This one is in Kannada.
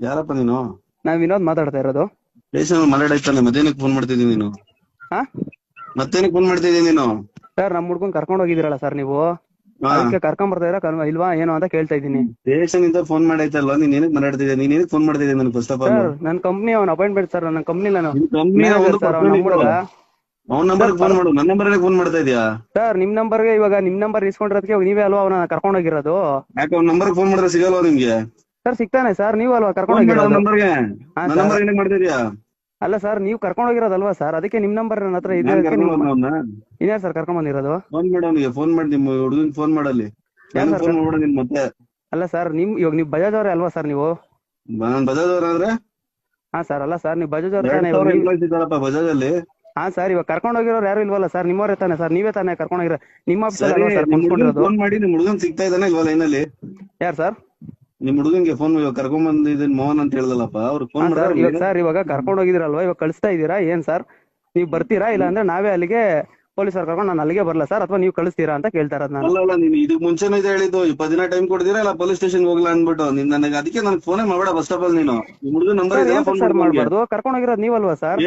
ಯಾರಪ್ಪ ನೀನು? ನಾನ್ ವಿನೋದ್ ಮಾತಾಡ್ತಾ ಇರೋದು. ಸ್ಟೇಷನ್ ಮಾತಾಡಾಯ್ತಾನೆ ಮತ್ತೇನಕ್ಕೆ ಫೋನ್ ಮಾಡ್ತಿದ್ದೀನಿ ನೀನು. ಹಾ? ಮತ್ತೇನಕ್ಕೆ ಫೋನ್ ಮಾಡ್ತಿದ್ದೀನಿ ನೀನು. ಸರ್ ನಮ್ ಹುಡ್ಗನ್ ಕರ್ಕೊಂಡ್ ಹೋಗಿದಿರಲ್ಲ ಸರ್ ನೀವು? ಅದಕ್ಕೆ ಕರ್ಕೊಂಡ್ ಬರ್ತಾ ಇರ ಇಲ್ವಾ? ಏನು ಅಂತ ಕೇಳ್ತಾ ಇದ್ದೀನಿ. ಸ್ಟೇಷನ್ ಇಂದ ಫೋನ್ ಮಾಡೈತಲ್ವಾ ನೀನ್ ಏನಕ್ಕೆ ಮಾತಾಡ್ತಿದ್ದೆ ನೀನ್ ಏನಕ್ಕೆ ಫೋನ್ ಮಾಡ್ತಿದ್ದೆ ನನಗೆ ಫಸ್ಟ್ ಆಫ್ ಆಲ್ ಸರ್ ನನ್ ಕಂಪ್ನಿ ಅವ್ನ ಅಪಾಯಿಂಟ್ಮೆಂಟ್ ಸರ್ ನನ್ನ ಕಂಪ್ನಿ ನಾನು ನಿನ್ ಕಂಪ್ನಿ ಸರ್ ಅವ್ನ್ ನಮ್ಮ ಹುಡುಗ. ಅವ್ನ ನಂಬರ್ ಫೋನ್ ಮಾಡು. ನನ್ನ ನಂಬರ್ ಫೋನ್ ಮಾಡ್ತಾ ಇದೀಯಾ? ಸರ್ ನಿಮ್ ನಂಬರ್ಗೆ ಇವಾಗ ನಿಮ್ ನಂಬರ್ ಇಸ್ಕೊಂಡಿರೋದಕ್ಕೆ ನೀವೇ ಅಲ್ವಾ ಅವನ ಕರ್ಕೊಂಡ್ ಹೋಗಿರೋದು? ಯಾಕೆ ಅವ್ನ ನಂಬರ್ ಫೋನ್ ಮಾಡಿದ್ರೆ ಸಿಗಲ್ವಾ ನಿಮ್ಗೆ? ಸರ್ ಸಿಗ್ತಾನೆ. ಸರ್ ನೀವು ಅಲ್ವಾ ಕರ್ಕೊಂಡು ಹೋಗಿರೋದು? ಅಲ್ಲ ಸರ್ ನೀವು ಕರ್ಕೊಂಡ್ ಹೋಗಿರೋದಲ್ವಾ ಸರ್? ಅದಕ್ಕೆ ನಿಮ್ ನಂಬರ್ ನನ್ನ ಹತ್ರ ಇದೆ ಇನ್ಯಾರು ಸರ್ ಕರ್ಕೊಂಡ್ ಬಂದಿರೋದು? ಫೋನ್ ಮಾಡು ಅವ್ನಿಗೆ ಫೋನ್ ಮಾಡಿ ನಿಮ್ಮ ಹುಡುಗನ್ ಫೋನ್ ಮಾಡಲ್ಲಿ. ಯಾರ್ ಫೋನ್ ನೀನ್ ಮತ್ತೆ. ಅಲ್ಲ ಸರ್ ನಿಮ್ ಇವಾಗ ನೀವು ಬಜಾಜ್ ಅವರೇ ಅಲ್ವಾ ಸರ್ ನೀವು? ನಾನ್ ಬಜಾಜ್ ಅವ್ರ ಅಂದ್ರೆ ಹಾ ಸರ್ ಅಲ್ಲ ಸರ್ ನೀವು ಬಜಾಜ್ ಅವ್ರ ತಾನೇ ಬಜಾಜ್ ಅಲ್ಲಿ ಹಾ ಸರ್ ಇವಾಗ ಕರ್ಕೊಂಡ್ ಹೋಗಿರೋರು ಯಾರು ಇಲ್ವಲ್ಲ ಸರ್? ನಿಮ್ಮವರೇ ತಾನೆ ಸರ್? ನೀವೇ ತಾನೇ ಕರ್ಕೊಂಡ್ ಹೋಗಿರೋ ನಿಮ್ಮ ಆಫೀಸ್ ಸರಿ ಸರ್? ನಿಮ್ ಹುಡುಗನ್ ಕುಂತ್ಕೊಂಡಿರೋದು? ಫೋನ್ ಮಾಡಿ ನಿಮ್ಮ ಹುಡುಗನ್ ಸಿಗ್ತಾ ಇದ್ದಾನೆ ಲೈನ್ ಅಲ್ಲಿ ಯಾರು ಸರ್? ನಿಮ್ ಹುಡುಗಂಗೆ ಫೋನ್ ಕರ್ಕೊಂಡ್ ಬಂದಿದ್ದೀನಿ ಮೋಹನ್ ಅಂತ ಹೇಳ್ದಲ್ಲಪ್ಪ ಅವ್ರು ಫೋನ್ ಇವಾಗ ಸರ್ ಇವಾಗ ಕರ್ಕೊಂಡ್ ಹೋಗಿದಿರಲ್ವಾ? ಇವಾಗ ಕಳಿಸ್ತಾ ಇದ್ದೀರಾ? ಏನ್ ಸರ್? ನೀವು ಬರ್ತೀರಾ? ಇಲ್ಲ ಅಂದ್ರೆ ನಾವೇ ಅಲ್ಲಿಗೆ ಪೊಲೀಸರು ಕರ್ಕೊಂಡು ನಾನು ಅಲ್ಲಿಗೆ ಬರಲ್ಲ ಸರ್? ಅಥವಾ ನೀವು ಕಳಿಸ್ತೀರಾ ಅಂತ ಕೇಳ್ತಾ ಇರೋದು ನಾನು. ಅಲ್ಲ ಅಲ್ಲ ನೀನ್ ಇದಕ್ ಮುಂಚೆನೇ ಇದೆ ಹೇಳಿದ್ದು ಇಪ್ಪತ್ತು ದಿನ ಟೈಮ್ ಕೊಡ್ತೀರಾ? ಇಲ್ಲ ಪೊಲೀಸ್ ಸ್ಟೇಷನ್ ಹೋಗ್ಲಾ ಅನ್ಬಿಟ್ಟು ನೀನ್ ನನಗೆ ಅದಕ್ಕೆ ನನಗೆ ಫೋನೇ ಮಾಡಬೇಡ ಬಸ್ ಸ್ಟಾಪ್ ಅಲ್ಲಿ ನೀನು. ನಿಮ್ ಹುಡುಗ ನಂಬರ್ ಇದೆ ಫೋನ್ ಸರ್ ಮಾಡ್ಬಾರ್ದು? ಕರ್ಕೊಂಡು ಕರ್ಕೊಂಡ್ ಹೋಗಿರೋದು ನೀವಲ್ವಾ ಸರ್?